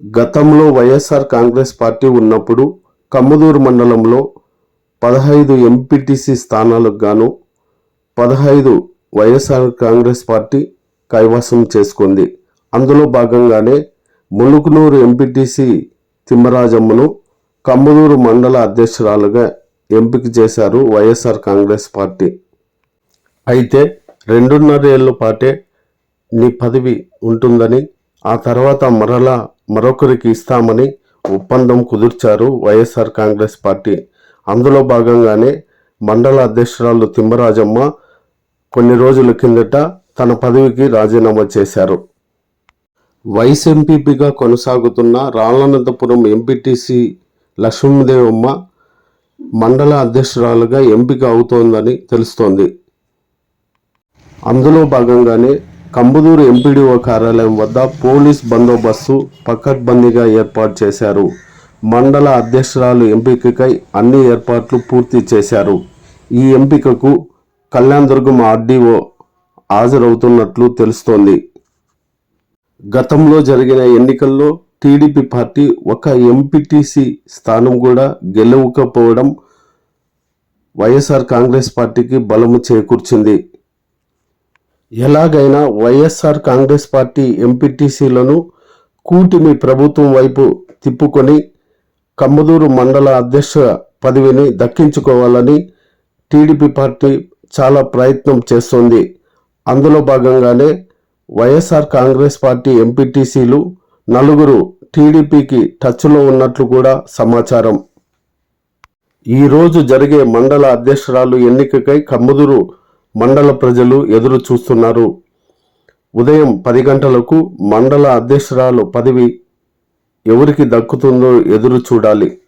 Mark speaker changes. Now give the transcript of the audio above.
Speaker 1: గతంలో వైఎస్ఆర్ కాంగ్రెస్ పార్టీ ఉన్నప్పుడు కమ్మదూరు మండలంలో పదహైదు ఎంపీటీసీ స్థానాలకు గాను పదహైదు వైఎస్ఆర్ కాంగ్రెస్ పార్టీ కైవసం చేసుకుంది. అందులో భాగంగానే ములుకునూరు ఎంపీటీసీ తిమ్మరాజమ్మను కమ్మదూరు మండల అధ్యక్షురాలుగా ఎంపిక చేశారు వైఎస్ఆర్ కాంగ్రెస్ పార్టీ. అయితే రెండున్నర ఏళ్ళ పాటే నీ పదవి ఉంటుందని ఆ తర్వాత మరలా మరొకరికి ఇస్తామని ఒప్పందం కుదుర్చారు వైఎస్ఆర్ కాంగ్రెస్ పార్టీ. అందులో భాగంగానే మండల అధ్యక్షురాలు తిమ్మరాజమ్మ కొన్ని రోజుల కిందట తన పదవికి రాజీనామా చేశారు. వైస్ ఎంపీపీగా కొనసాగుతున్న రాళ్ళనంతపురం ఎంపీటీసీ లక్ష్మీదేవమ్మ మండల అధ్యక్షురాలుగా ఎంపిక అవుతోందని తెలుస్తోంది. అందులో భాగంగానే కంబుదూరు ఎంపీడీఓ కార్యాలయం వద్ద పోలీస్ బందోబస్తు పకడ్బందీగా ఏర్పాటు చేశారు. మండల అధ్యక్షురాలు ఎంపికకై అన్ని ఏర్పాట్లు పూర్తి చేశారు. ఈ ఎంపికకు కళ్యాణదుర్గం ఆర్డీఓ హాజరవుతున్నట్లు తెలుస్తోంది. గతంలో జరిగిన ఎన్నికల్లో టీడీపీ పార్టీ ఒక ఎంపీటీసీ స్థానం కూడా గెలవకపోవడం వైఎస్ఆర్ కాంగ్రెస్ పార్టీకి బలము చేకూర్చింది. ఎలాగైనా వైఎస్ఆర్ కాంగ్రెస్ పార్టీ ఎంపీటీసీలను కూటిమి ప్రభుత్వం వైపు తిప్పుకొని కమ్మదూరు మండల అధ్యక్ష పదవిని దక్కించుకోవాలని టీడీపీ పార్టీ చాలా ప్రయత్నం చేస్తోంది. అందులో భాగంగానే వైఎస్ఆర్ కాంగ్రెస్ పార్టీ ఎంపీటీసీలు నలుగురు టీడీపీకి టచ్లో ఉన్నట్లు కూడా సమాచారం. ఈరోజు జరిగే మండల అధ్యక్షురాలు ఎన్నికకై కమ్ముదురు మండల ప్రజలు ఎదురు చూస్తున్నారు. ఉదయం పది గంటలకు మండల అధ్యక్షురాలు పదవి ఎవరికి దక్కుతుందో ఎదురు చూడాలి.